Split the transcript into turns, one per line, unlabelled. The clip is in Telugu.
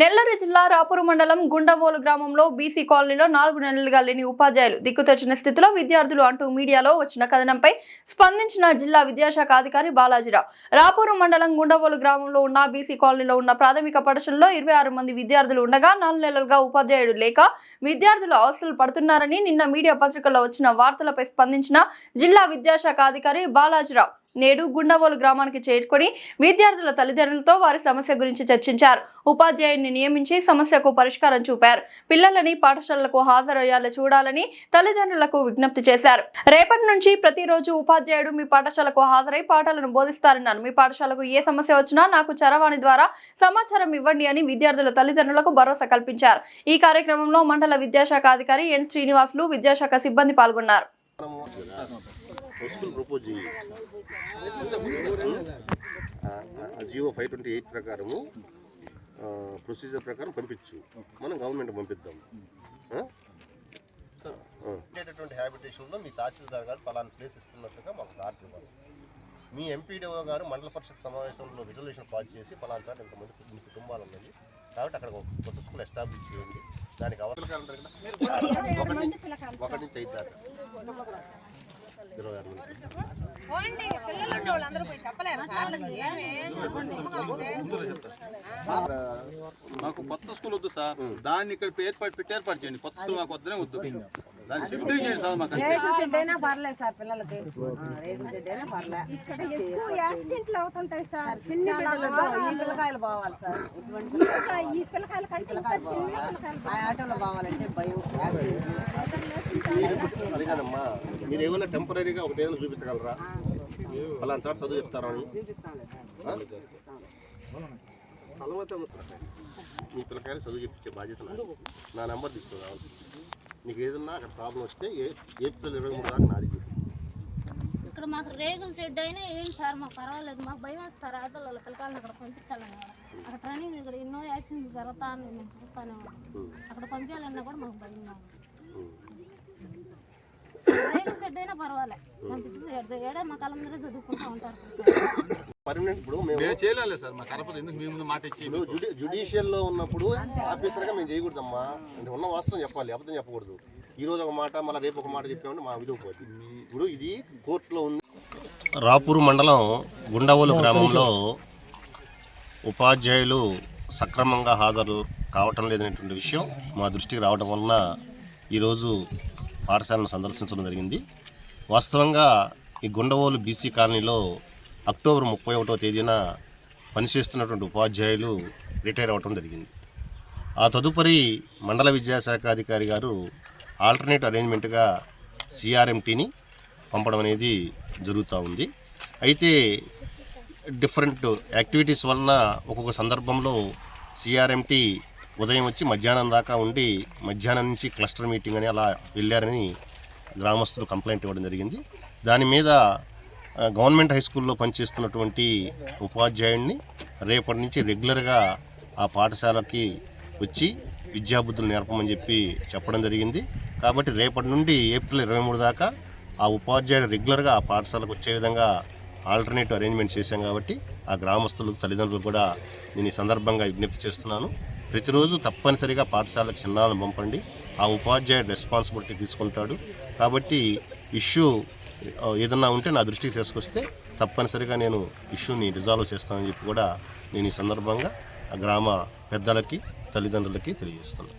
నెల్లూరు జిల్లా రాపూరు మండలం గుండవోలు గ్రామంలో బీసీ కాలనీలో నాలుగు నెలలుగా లేని ఉపాధ్యాయులు దిక్కుతొచ్చిన స్థితిలో విద్యార్థులు అంటూ మీడియాలో వచ్చిన కథనంపై స్పందించిన జిల్లా విద్యాశాఖ అధికారి బాలాజీరావు. రాపూరు మండలం గుండవోలు గ్రామంలో ఉన్న బీసీ కాలనీలో ఉన్న ప్రాథమిక పాఠశాలలో ఇరవై ఆరు మంది విద్యార్థులు ఉండగా నాలుగు నెలలుగా ఉపాధ్యాయుడు లేక విద్యార్థులు అవసరాలు పడుతున్నారని నిన్న మీడియా పత్రికల్లో వచ్చిన వార్తలపై స్పందించిన జిల్లా విద్యాశాఖ అధికారి బాలాజీరావు. నేడు గుండవోలు గ్రామానికి చేరుకొని విద్యార్థుల తల్లిదండ్రులతో వారి సమస్య గురించి చర్చించారు. ఉపాధ్యాయుడిని నియమించి సమస్యకు పరిష్కారం చూపారు. పిల్లలని పాఠశాలలకు హాజరయ్యేలా చూడాలని తల్లిదండ్రులకు విజ్ఞప్తి చేశారు. రేపటి నుంచి ప్రతిరోజు ఉపాధ్యాయుడు మీ పాఠశాలకు హాజరై పాఠాలను బోధిస్తారన్నారు. మీ పాఠశాలకు ఏ సమస్య వచ్చినా నాకు చరవాణి ద్వారా సమాచారం ఇవ్వండి అని విద్యార్థుల తల్లిదండ్రులకు భరోసా కల్పించారు. ఈ కార్యక్రమంలో మండల విద్యాశాఖ అధికారి ఎన్ శ్రీనివాసులు విద్యాశాఖ సిబ్బంది పాల్గొన్నారు.
స్కూల్ ప్రపోజ్ చేయి. జియో ఫైవ్ ట్వంటీ ఎయిట్ ప్రకారము ప్రొసీజర్ ప్రకారం పంపించు. మనం గవర్నమెంట్ పంపిద్దాం. ఉండేటటువంటి హ్యాబిటేషన్లో మీ తహసీల్దార్ గారు పలానా ప్లేస్ ఇస్తున్నట్టుగా మాకు ఇవ్వాలి. మీ ఎంపీడీఓ గారు మండల పరిషత్ సమావేశంలో రిజల్యూషన్ పాస్ చేసి పలానా సార్ ఇంతమంది ఇన్ని కుటుంబాలు ఉన్నాయి కాబట్టి అక్కడ ఒక కొత్త స్కూల్ ఎస్టాబ్లిష్ చేయండి. దానికి అవసరం ఒకటి నుంచి ఒకటి
మాకు కొత్త స్కూల్ వద్దు సార్. దాన్ని ఇక్కడ ఏర్పాటు పెట్టి ఏర్పాటు చేయండి. కొత్త స్కూల్ మాకు వద్దనే వద్దు. దాన్ని షిఫ్ట్ చేయండి సార్ మాకు.
పర్లేదు సార్ పిల్లలకి. పర్లేదు
యాక్సిడెంట్లు అవుతుంటాయి సార్.
చిన్న ఈ పిల్లకాయలు పోవాలి సార్. ఇటువంటి
ఈ పిల్లకాయల. కంటే ఇంకా చిన్న పిల్లకాయలు
ఆ ఆటోలో పోవాలంటే భయం. యాక్సిడెంట్
అది కాదమ్మా మీరు ఏమైనా టెంపరీగా ఒకటి ఏమైనా చూపించగలరా? పలానా సార్ చదువు చెప్తారా అని? మీ పిల్లకాయలు చదువు చెప్పించే బాధ్యత. నా నెంబర్ తీసుకోవాలి మీకు ఏదన్నా అక్కడ ప్రాబ్లం వస్తే ఏ ఏప్రిల్ ఇరవై మూడు దాకా నాది.
ఇక్కడ మాకు రేగుల షెడ్ అయినా ఏం సార్ మాకు పర్వాలేదు. మాకు భయం వేస్తుంది సార్ ఆటోలలో పిల్లకాయలను అక్కడ పంపించాలని కూడా. అక్కడ ట్రైనింగ్ ఇక్కడ ఎన్నో యాక్సిడెంట్లు జరుగుతా అని మేము చూస్తానే ఉన్నాం అక్కడ పంపించాలన్నా కూడా మాకు భయంగా ఉంది అయినా పర్వాలే. ఏడే మా కాలం మీద చదువుకుంటూ ఉంటారు.
పర్మనెంట్ ఇప్పుడు మేము
చేయలేదు సార్ మా ఎందుకు మాట ఇచ్చి
జుడిషియల్లో ఉన్నప్పుడు ఆఫీసర్గా మేము చేయకూడదమ్మా. అంటే ఉన్న వాస్తవం చెప్పాలి అబద్ధం చెప్పకూడదు. ఈ రోజు ఒక మాట మళ్ళీ రేపు ఒక మాట చెప్పామంటే మా విలువ పోతుంది. ఇప్పుడు ఇది కోర్టులో ఉంది రాపూరు మండలం గుండవోలు గ్రామంలో ఉపాధ్యాయులు సక్రమంగా హాజరు కావటం లేదనేటువంటి విషయం మా దృష్టికి రావడం వలన ఈరోజు పాఠశాలను సందర్శించడం జరిగింది. వాస్తవంగా ఈ గుండవోలు బీసీ కాలనీలో అక్టోబర్ ముప్పై ఒకటో తేదీన పనిచేస్తున్నటువంటి ఉపాధ్యాయులు రిటైర్ అవ్వటం జరిగింది. ఆ తదుపరి మండల విద్యాశాఖ అధికారి గారు ఆల్టర్నేట్ అరేంజ్మెంట్గా సిఆర్ఎంటీని పంపడం అనేది జరుగుతూ ఉంది. అయితే డిఫరెంట్ యాక్టివిటీస్ వలన ఒక్కొక్క సందర్భంలో సిఆర్ఎంటీ ఉదయం వచ్చి మధ్యాహ్నం దాకా ఉండి మధ్యాహ్నం నుంచి క్లస్టర్ మీటింగ్ అని అలా వెళ్ళారని గ్రామస్తులు కంప్లైంట్ ఇవ్వడం జరిగింది. దాని మీద గవర్నమెంట్ హై స్కూల్లో పనిచేస్తున్నటువంటి ఉపాధ్యాయుడిని రేపటి నుంచి రెగ్యులర్గా ఆ పాఠశాలకి వచ్చి విద్యాబుద్ధులు నేర్పమని చెప్పి చెప్పడం జరిగింది. కాబట్టి రేపటి నుండి ఏప్రిల్ ఇరవై మూడు దాకా ఆ ఉపాధ్యాయుడు రెగ్యులర్గా ఆ పాఠశాలకు వచ్చే విధంగా ఆల్టర్నేటివ్ అరేంజ్మెంట్ చేశాం కాబట్టి ఆ గ్రామస్తులు తల్లిదండ్రులు కూడా నేను ఈ సందర్భంగా విజ్ఞప్తి చేస్తున్నాను. ప్రతిరోజు తప్పనిసరిగా పాఠశాలకు చిన్నాలను పంపండి. ఆ ఉపాధ్యాయుడు రెస్పాన్సిబిలిటీ తీసుకుంటాడు. కాబట్టి ఇష్యూ ఏదన్నా ఉంటే నా దృష్టికి తీసుకొస్తే తప్పనిసరిగా నేను ఇష్యూని రిజాల్వ్ చేస్తానని చెప్పి కూడా నేను ఈ సందర్భంగా ఆ గ్రామ పెద్దలకి తల్లిదండ్రులకి తెలియజేస్తున్నాను.